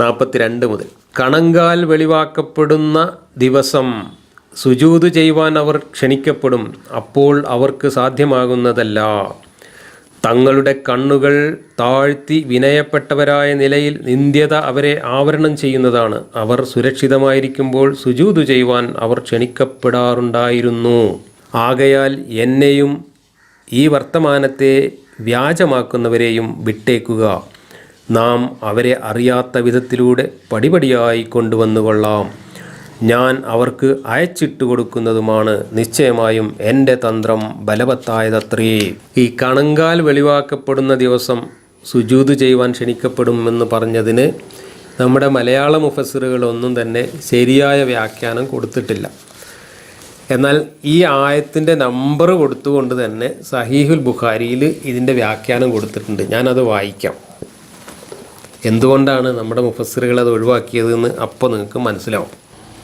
നാൽപ്പത്തിരണ്ട് മുതൽ. കണങ്കാൽ വെളിവാക്കപ്പെടുന്ന ദിവസം സുജൂത് ചെയ്യുവാൻ അവർ ക്ഷണിക്കപ്പെടും. അപ്പോൾ അവർക്ക് സാധ്യമാകുന്നതല്ല. തങ്ങളുടെ കണ്ണുകൾ താഴ്ത്തി വിനയപ്പെട്ടവരായ നിലയിൽ നിന്ദ്യത അവരെ ആവരണം ചെയ്യുന്നതാണ്. അവർ സുരക്ഷിതമായിരിക്കുമ്പോൾ സുജൂത് ചെയ്യുവാൻ അവർ ക്ഷണിക്കപ്പെടാറുണ്ടായിരുന്നു. ആകയാൽ എന്നെയും ഈ വർത്തമാനത്തെ വ്യാജമാക്കുന്നവരെയും വിട്ടേക്കുക. നാം അവരെ അറിയാത്ത വിധത്തിലൂടെ പടിപടിയായി കൊണ്ടുവന്നു കൊള്ളാം. ഞാൻ അവർക്ക് അയച്ചിട്ട് കൊടുക്കുന്നതുമാണ് നിശ്ചയമായും എന്റെ തന്ത്രം ബലവത്തായതത്രേ. ഈ കണങ്കാൽ വെളിവാക്കപ്പെടുന്ന ദിവസം സുജൂത് ചെയ്യുവാൻ ക്ഷണിക്കപ്പെടുമെന്ന് പറഞ്ഞതിന് നമ്മുടെ മലയാള മുഫസറുകളൊന്നും തന്നെ ശരിയായ വ്യാഖ്യാനം കൊടുത്തിട്ടില്ല. എന്നാൽ ഈ ആയത്തിന്റെ നമ്പർ കൊടുത്തുകൊണ്ട് തന്നെ സഹീഹുൽ ബുഖാരിയിൽ ഇതിന്റെ വ്യാഖ്യാനം കൊടുത്തിട്ടുണ്ട്. ഞാനത് വായിക്കാം. എന്തുകൊണ്ടാണ് നമ്മുടെ മുഫസ്സിറുകൾ അത് ഒഴിവാക്കിയതെന്ന് അപ്പോൾ നിങ്ങൾക്ക് മനസ്സിലാവും.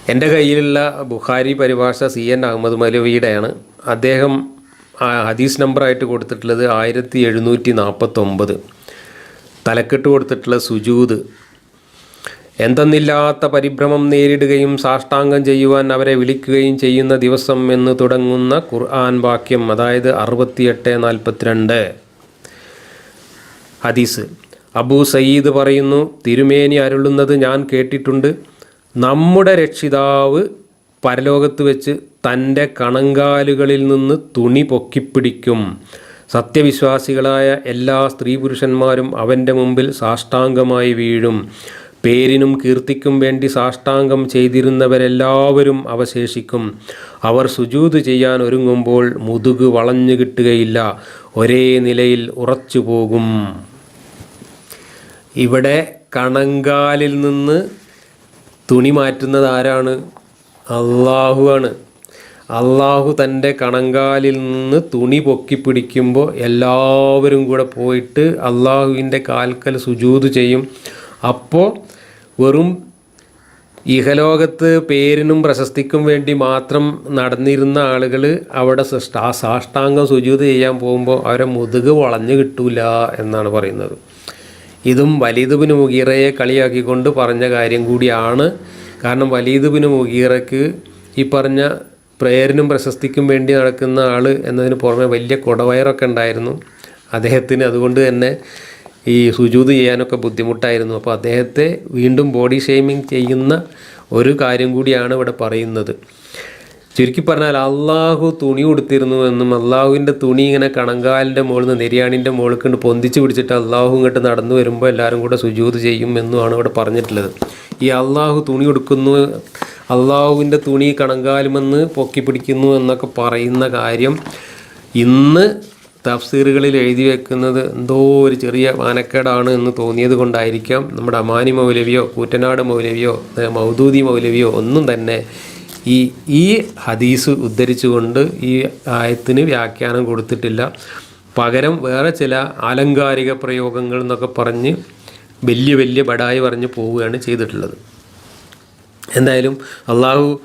എന്റെ കയ്യിലുള്ള ബുഖാരി പരിഭാഷ സി എൻ അഹമ്മദ് മലവിയുടെയാണ്. അദ്ദേഹം ഹദീസ് നമ്പറായിട്ട് കൊടുത്തിട്ടുള്ളത് ആയിരത്തി എഴുന്നൂറ്റി നാൽപ്പത്തൊമ്പത് തലക്കെട്ട് കൊടുത്തിട്ടുള്ള സുജൂത് എന്തെന്നില്ലാത്ത പരിഭ്രമം നേരിടുകയും സാഷ്ടാംഗം ചെയ്യുവാൻ അവരെ വിളിക്കുകയും ചെയ്യുന്ന ദിവസം എന്ന് തുടങ്ങുന്ന ഖുർആൻ വാക്യം അതായത് അറുപത്തിയെട്ട് നാൽപ്പത്തിരണ്ട്. ഹദീസ്. അബൂ സയ്യിദ് പറയുന്നു തിരുമേനി അരുളുന്നത് ഞാൻ കേട്ടിട്ടുണ്ട്. നമ്മുടെ രക്ഷിതാവ് പരലോകത്ത് വെച്ച് തന്റെ കണങ്കാലുകളിൽ നിന്ന് തുണി പൊക്കിപ്പിടിക്കും. സത്യവിശ്വാസികളായ എല്ലാ സ്ത്രീ പുരുഷന്മാരും അവന്റെ മുമ്പിൽ സാഷ്ടാംഗമായി വീഴും. പേരിനും കീർത്തിക്കും വേണ്ടി സാഷ്ടാംഗം ചെയ്തിരുന്നവരെല്ലാവരും അവശേഷിക്കും. അവർ സുജൂത് ചെയ്യാൻ ഒരുങ്ങുമ്പോൾ മുതുക് വളഞ്ഞു കിട്ടുകയില്ല. ഒരേ നിലയിൽ ഉറച്ചു പോകും ഇവിടെ കണങ്കാലിൽ നിന്ന് തുണി മാറ്റുന്നത് ആരാണ്? അള്ളാഹു ആണ്. അള്ളാഹു തന്റെ കണങ്കാലിൽ നിന്ന് തുണി പൊക്കി പിടിക്കുമ്പോൾ എല്ലാവരും കൂടെ പോയിട്ട് അള്ളാഹുവിന്റെ കാൽക്കൽ സുജൂത് ചെയ്യും. അപ്പോൾ വെറും ഇഹലോകത്ത് പേരിനും പ്രശസ്തിക്കും വേണ്ടി മാത്രം നടന്നിരുന്ന ആളുകൾ അവിടെ സാഷ്ടാംഗം സുജൂത് ചെയ്യാൻ പോകുമ്പോൾ അവരെ മുതുക് വളഞ്ഞു കിട്ടൂല എന്നാണ് പറയുന്നത്. ഇതും വലീദുബിന് മുഗീറയെ കളിയാക്കിക്കൊണ്ട് പറഞ്ഞ കാര്യം കൂടിയാണ്. കാരണം വലീദുബിന് മുഗീറയ്ക്ക് ഈ പറഞ്ഞ പ്രേയറിനും പ്രശസ്തിക്കും വേണ്ടി നടക്കുന്ന ആൾ എന്നതിന് പുറമെ വലിയ കുടവയറൊക്കെ ഉണ്ടായിരുന്നു. അദ്ദേഹത്തിന് അതുകൊണ്ട് തന്നെ ഈ സുജൂത് ചെയ്യാനൊക്കെ ബുദ്ധിമുട്ടായിരുന്നു. അപ്പോൾ അദ്ദേഹത്തെ വീണ്ടും ബോഡി ഷെയ്മിങ് ചെയ്യുന്ന ഒരു കാര്യം കൂടിയാണ് ഇവിടെ പറയുന്നത്. ചുരുക്കി പറഞ്ഞാൽ അള്ളാഹു തുണി കൊടുത്തിരുന്നു എന്നും അള്ളാഹുവിന്റെ തുണി ഇങ്ങനെ കണങ്കാലിന്റെ മുകളിൽ നിന്ന് നെര്യാണിന്റെ മുകളിൽ കൊണ്ട് പൊന്തിച്ച് പിടിച്ചിട്ട് അള്ളാഹു ഇങ്ങോട്ട് നടന്നു വരുമ്പോൾ എല്ലാവരും കൂടെ സുജൂത് ചെയ്യും എന്നുമാണ് ഇവിടെ പറഞ്ഞിട്ടുള്ളത്. ഈ അള്ളാഹു തുണി കൊടുക്കുന്നു അള്ളാഹുവിന്റെ തുണി കണങ്കാലുമെന്ന് പൊക്കി പിടിക്കുന്നു എന്നൊക്കെ പറയുന്ന കാര്യം ഇന്ന് തഫ്സീറുകളിൽ എഴുതി വെക്കുന്നത് എന്തോ ഒരു ചെറിയ മാനക്കേടാണ് എന്ന് തോന്നിയത് കൊണ്ടായിരിക്കാം. നമ്മുടെ അമാനി മൗലവിയോ കൂറ്റനാട് മൗലവിയോ മൗദൂദി മൗലവിയോ ഒന്നും തന്നെ ഈ ഈ ഹദീസ് ഉദ്ധരിച്ചുകൊണ്ട് ഈ ആയത്തിന് വ്യാഖ്യാനം കൊടുത്തിട്ടില്ല. പകരം വേറെ ചില ആലങ്കാരിക പ്രയോഗങ്ങൾ എന്നൊക്കെ പറഞ്ഞ് വലിയ വലിയ ബടായി പറഞ്ഞ് പോവുകയാണ് ചെയ്തിട്ടുള്ളത്. എന്തായാലും അള്ളാഹു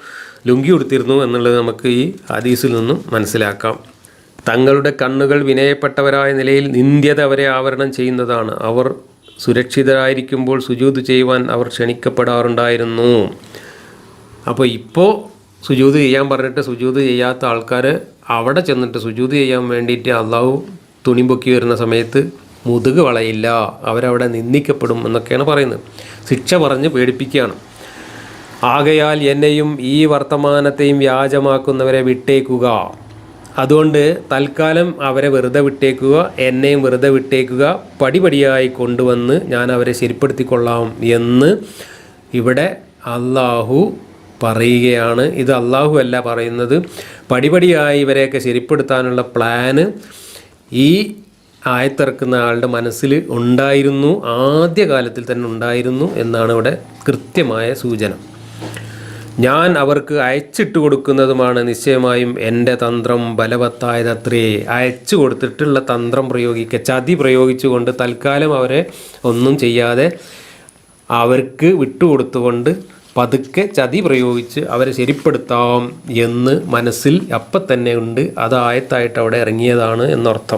ലുങ്കി കൊടുത്തിരുന്നു എന്നുള്ളത് നമുക്ക് ഈ ഹദീസിൽ നിന്നും മനസ്സിലാക്കാം. തങ്ങളുടെ കണ്ണുകൾ വിനയപ്പെട്ടവരായ നിലയിൽ നിന്ദ്യത അവരെ ആവരണം ചെയ്യുന്നതാണ്. അവർ സുരക്ഷിതരായിരിക്കുമ്പോൾ സുജൂത് ചെയ്യുവാൻ അവർ ക്ഷണിക്കപ്പെടാറുണ്ടായിരുന്നു. അപ്പോൾ ഇപ്പോൾ സുജൂത് ചെയ്യാൻ പറഞ്ഞിട്ട് സുജൂത് ചെയ്യാത്ത ആൾക്കാർ അവിടെ ചെന്നിട്ട് സുജൂത് ചെയ്യാൻ വേണ്ടിയിട്ട് അള്ളാഹു തുണി പൊക്കി വരുന്ന സമയത്ത് മുതുക് വളയില്ല അവരവിടെ നിന്ദിക്കപ്പെടും എന്നൊക്കെയാണ് പറയുന്നത്. ശിക്ഷ പറഞ്ഞ് പേടിപ്പിക്കുകയാണ്. ആകയാൽ എന്നെയും ഈ വർത്തമാനത്തെയും വ്യാജമാക്കുന്നവരെ വിട്ടേക്കുക. അതുകൊണ്ട് തൽക്കാലം അവരെ വെറുതെ വിട്ടേക്കുക എന്നെയും വെറുതെ വിട്ടേക്കുക പടിപടിയായി കൊണ്ടുവന്ന് ഞാൻ അവരെ ശരിപ്പെടുത്തിക്കൊള്ളാം എന്ന് ഇവിടെ അള്ളാഹു പറയുകയാണ്. ഇത് അള്ളാഹു അല്ല പറയുന്നത്. പടിപടിയായി ഇവരെയൊക്കെ ശരിപ്പെടുത്താനുള്ള പ്ലാന് ഈ ആയത്തിറക്കുന്ന ആളുടെ മനസ്സിൽ ഉണ്ടായിരുന്നു. ആദ്യ കാലത്തിൽ തന്നെ ഉണ്ടായിരുന്നു എന്നാണ് ഇവിടെ കൃത്യമായ സൂചന. ഞാൻ അവർക്ക് അയച്ചിട്ട് കൊടുക്കുന്നതുമാണ്. നിശ്ചയമായും എന്റെ തന്ത്രം ബലവത്തായതത്രേ. അയച്ചു കൊടുത്തിട്ടുള്ള തന്ത്രം പ്രയോഗിക്കുക ചതി പ്രയോഗിച്ചുകൊണ്ട് തൽക്കാലം അവരെ ഒന്നും ചെയ്യാതെ അവർക്ക് വിട്ടുകൊടുത്തുകൊണ്ട് പതുക്കെ ചതി പ്രയോഗിച്ച് അവരെ ശരിപ്പെടുത്താം എന്ന് മനസ്സിൽ അപ്പം തന്നെ ഉണ്ട്. അത് ആയത്തായിട്ട് അവിടെ ഇറങ്ങിയതാണ് എന്നർത്ഥം.